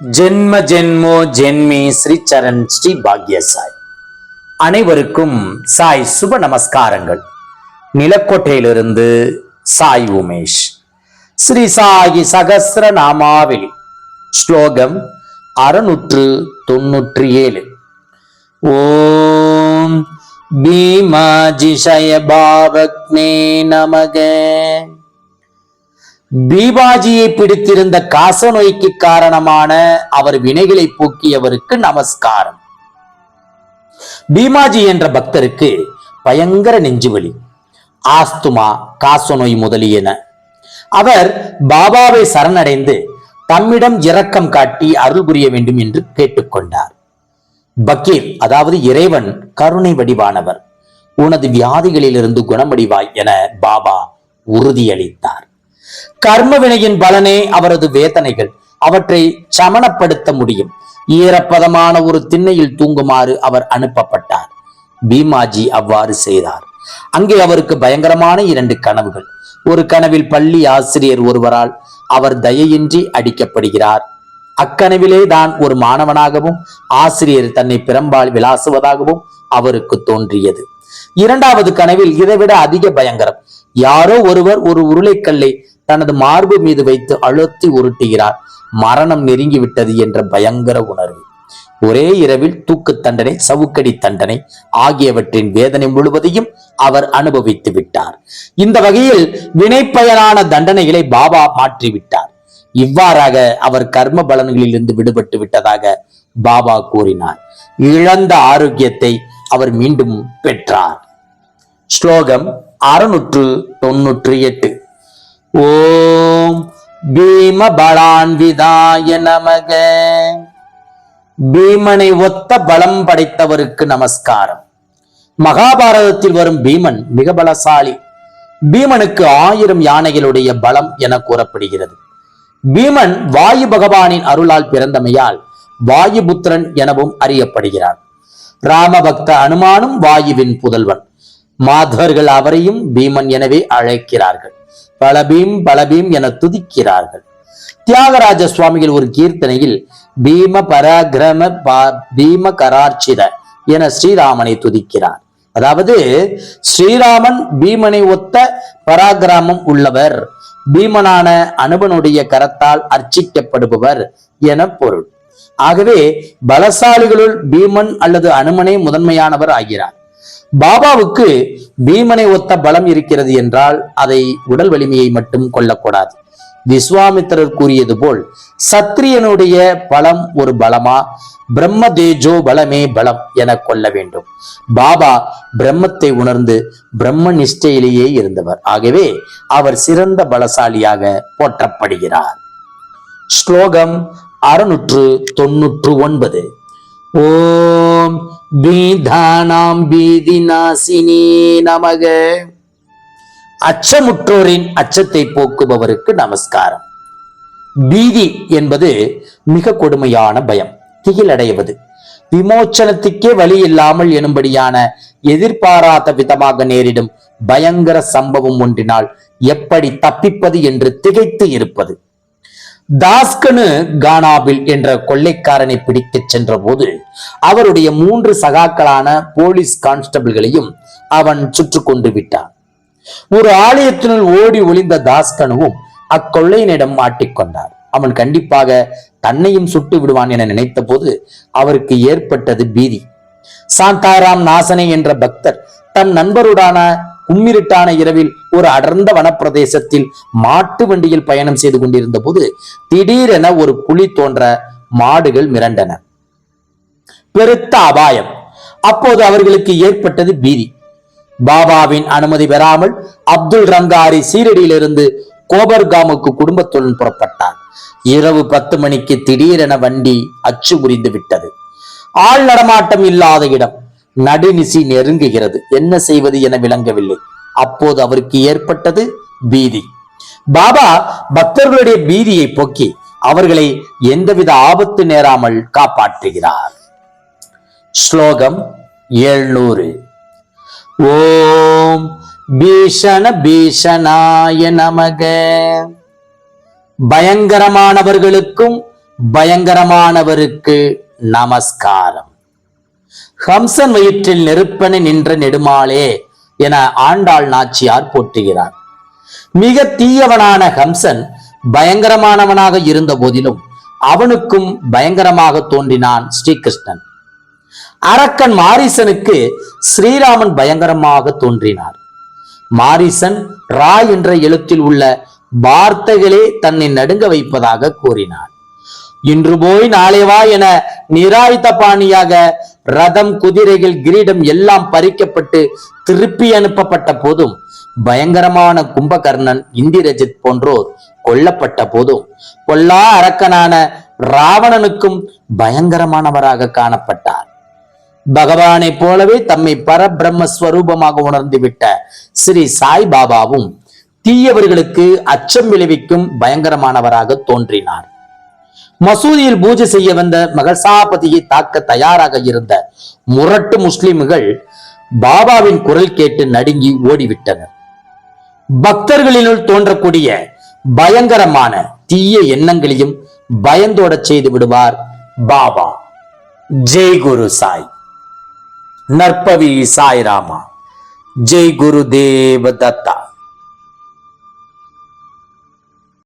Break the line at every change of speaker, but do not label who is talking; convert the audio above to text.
ஜென்ம ஜென்மோ ஜென்மி ஸ்ரீ சரண் ஸ்ரீ பாக்ய சாய் அனைவருக்கும் சாய் சுப நமஸ்காரங்கள். நிலக்கோட்டையிலிருந்து சாய் உமேஷ். ஸ்ரீ சாயி சகசிர நாமாவளி ஸ்லோகம் அறுநூற்று தொன்னூற்றி ஏழு ஓம் பீமாஜிஷய பாவக்னே நமக. தீபாஜியை பிடித்திருந்த காச நோய்க்கு காரணமான அவர் வினைகளை போக்கியவருக்கு நமஸ்காரம். பீமாஜி என்ற பக்தருக்கு பயங்கர நெஞ்சுவலி ஆஸ்துமா காசநோய் முதலியன. அவர் பாபாவை சரணடைந்து தம்மிடம் இரக்கம் காட்டி அருள் புரிய வேண்டும் என்று கேட்டுக்கொண்டார். பக்கீர் அதாவது இறைவன் கருணை வடிவானவர். உனது வியாதிகளிலிருந்து குணமடிவாய் என பாபா உறுதியளித்தார். கர்ம வினையின் பலனே அவரது வேதனைகள். அவற்றை சமணப்படுத்த முடியும். ஈரப்பதமான ஒரு திண்ணையில் தூங்குமாறு அவர் அனுப்பப்பட்டார். பீமாஜி அவ்வாறு செய்தார். அங்கே அவருக்கு பயங்கரமான இரண்டு கனவுகள். ஒரு கனவில் பள்ளி ஆசிரியர் ஒருவரால் அவர் தயையின்றி அடிக்கப்படுகிறார். அக்கனவிலே தான் ஒரு மாணவனாகவும் ஆசிரியர் தன்னை பிறம்பால் விளாசுவதாகவும் அவருக்கு தோன்றியது. இரண்டாவது கனவில் இதைவிட அதிக பயங்கரம். யாரோ ஒருவர் ஒரு உருளைக்கல்லை தனது மார்பு மீது வைத்து அழுத்தி உருட்டுகிறார். மரணம் நெருங்கிவிட்டது என்ற பயங்கர உணர்வு. ஒரே இரவில் தூக்கு தண்டனை சவுக்கடி தண்டனை ஆகியவற்றின் வேதனை முழுவதையும் அவர் அனுபவித்து விட்டார். இந்த வகையில் வினைப்பயனான தண்டனைகளை பாபா மாற்றிவிட்டார். இவ்வாறாக அவர் கர்ம பலன்களிலிருந்து விடுபட்டு விட்டதாக பாபா கூறினார். இழந்த ஆரோக்கியத்தை அவர் மீண்டும் பெற்றார். ஸ்லோகம் அறுநூற்று தொன்னூற்று எட்டு. ஓம் பீம பலான்விதாய நமக. பீமனை ஒத்த பலம் படைத்தவருக்கு நமஸ்காரம். மகாபாரதத்தில் வரும் பீமன் மிக பலசாலி. பீமனுக்கு ஆயிரம் யானைகளுடைய பலம் என கூறப்படுகிறது. பீமன் வாயு பகவானின் அருளால் பிறந்தமையால் வாயுபுத்திரன் எனவும் அறியப்படுகிறார் ராமபக்த அனுமானும் வாயுவின் புதல்வன். மாதவர்கள் அவரையும் பீமன் எனவே அழைக்கிறார்கள். பலபீம் பலபீம் என துதிக்கிறார்கள். தியாகராஜ சுவாமிகள் ஒரு கீர்த்தனையில் பீம பராக்கிரம பீம கரார்ச்சித என ஸ்ரீராமனை துதிக்கிறார். அதாவது ஸ்ரீராமன் பீமனை ஒத்த பராக்கிரமம் உள்ளவர். பீமனான அனுபனுடைய கரத்தால் அர்ச்சிக்கப்படுபவர் என பொருள். ஆகவே பலசாலிகளுள் பீமன் அல்லது அனுமனே முதன்மையானவர் ஆகிறார். பாபாவுக்கு பீமனை ஒத்த பலம் இருக்கிறது என்றால் அதை உடல் வலிமையை மட்டும் கொள்ளக்கூடாது விஸ்வாமித்திரர் கூறியது போல் சத்திரியனுடைய பலம் ஒரு பலமா? பிரம்ம தேஜோ பலமே பலம் என கொள்ள வேண்டும். பாபா பிரம்மத்தை உணர்ந்து பிரம்ம நிஷ்டையிலேயே இருந்தவர். ஆகவே அவர் சிறந்த பலசாலியாக போற்றப்படுகிறார். ஸ்லோகம் அறுநூற்று தொன்னூற்று ஒன்பது. ஓ பீதானாம் பீதி நாசினி நமக. அச்சமுற்றோரின் அச்சத்தை போக்குபவருக்கு நமஸ்காரம். பீதி என்பது மிக கொடுமையான பயம் திகிலடைவது. விமோச்சனத்துக்கே வழி இல்லாமல் எனும்படியான எதிர்பாராத விதமாக நேரிடும் பயங்கர சம்பவம் ஒன்றினால் எப்படி தப்பிப்பது என்று திகைத்து இருப்பது. தாஸ்கனு கானாபில் என்ற கொள்ளைக்காரனை பிடிக்கச் சென்றபோது அவருடைய மூன்று சகாக்களான போலீஸ் கான்ஸ்டபிள்களையும் அவன் சுற்று கொண்டு விட்டான். ஒரு ஆலயத்தினுள் ஓடி ஒளிந்த தாஸ்கனுவும் அக்கொள்ளையனிடம் மாட்டிக்கொண்டார் அவன் கண்டிப்பாக தன்னையும் சுட்டு விடுவான் என நினைத்த போது அவருக்கு ஏற்பட்டது பீதி. சாந்தாராம் நாசனே என்ற பக்தர் தன் நண்பருடான கும்மிருட்டான இரவில் ஒரு அடர்ந்த வனப்பிரதேசத்தில் மாட்டு வண்டியில் பயணம் செய்து கொண்டிருந்த போது திடீரென ஒரு புலி தோன்ற மாடுகள் மிரண்டன. பெருத்த அபாயம். அப்போது அவர்களுக்கு ஏற்பட்டது பீதி. பாபாவின் அனுமதி பெறாமல் அப்துல் ரங்காரி சீரடியிலிருந்து கோபர்காமுக்கு குடும்பத்துடன் புறப்பட்டார். இரவு பத்து மணிக்கு திடீரென வண்டி அச்சு புரிந்து விட்டது. ஆள் நடமாட்டம் இல்லாத இடம். நடுநிசி நெருங்குகிறது. என்ன செய்வது என விளங்கவில்லை. அப்போது அவருக்கு ஏற்பட்டது பீதி. பாபா பக்தர்களுடைய பீதியை போக்கி அவர்களை எந்தவித ஆபத்து நேராமல் காப்பாற்றுகிறார். ஸ்லோகம் எழுநூறு. ஓம் பீஷண பீஷணாய நமக. பயங்கரமானவர்களுக்கும் பயங்கரமானவருக்கு நமஸ்காரம். ஹம்சன் வயிற்றில் நெருப்பனை நின்ற நெடுமாளே என ஆண்டாள் நாச்சியார் போற்றுகிறார். மிக தீயவனான ஹம்சன் பயங்கரமானவனாக இருந்த போதிலும் அவனுக்கும் பயங்கரமாக தோன்றினான் ஸ்ரீகிருஷ்ணன். அரக்கன் மாரிசனுக்கு ஸ்ரீராமன் பயங்கரமாக தோன்றினார். மாரிசன் ரா என்ற எழுத்தில் உள்ள வார்த்தைகளே தன்னை நடுங்க வைப்பதாக கூறினான் இன்று போய் நாளை வா என நிராயுத பாணியாக ரதம் குதிரைகள் கிரீடம் எல்லாம் பறிக்கப்பட்டு திருப்பி அனுப்பப்பட்ட போதும் பயங்கரமான கும்பகர்ணன் இந்திரஜித் போன்றோர் கொல்லப்பட்ட போதும். கொல்லா அரக்கனான ராவணனுக்கும் பயங்கரமானவராக காணப்பட்டார். பகவானைப் போலவே தம்மை பரபிரம்ம ஸ்வரூபமாக உணர்ந்துவிட்ட ஸ்ரீ சாய் பாபாவும் தீயவர்களுக்கு அச்சம் விளைவிக்கும் பயங்கரமானவராக தோன்றினார். மசூதியில் பூஜை செய்ய வந்த மகசாபதியை தாக்க தயாராக இருந்த முரட்டு முஸ்லிம்கள் பாபாவின் குரல் கேட்டு நடுங்கி ஓடிவிட்டனர். பக்தர்களினுள் தோன்றக்கூடிய பயங்கரமான தீய எண்ணங்களையும் பயந்தோட செய்து விடுவார் பாபா. ஜெய் குரு சாய். நற்பவி சாய்ராமா. ஜெய் குரு தேவ தத்தா.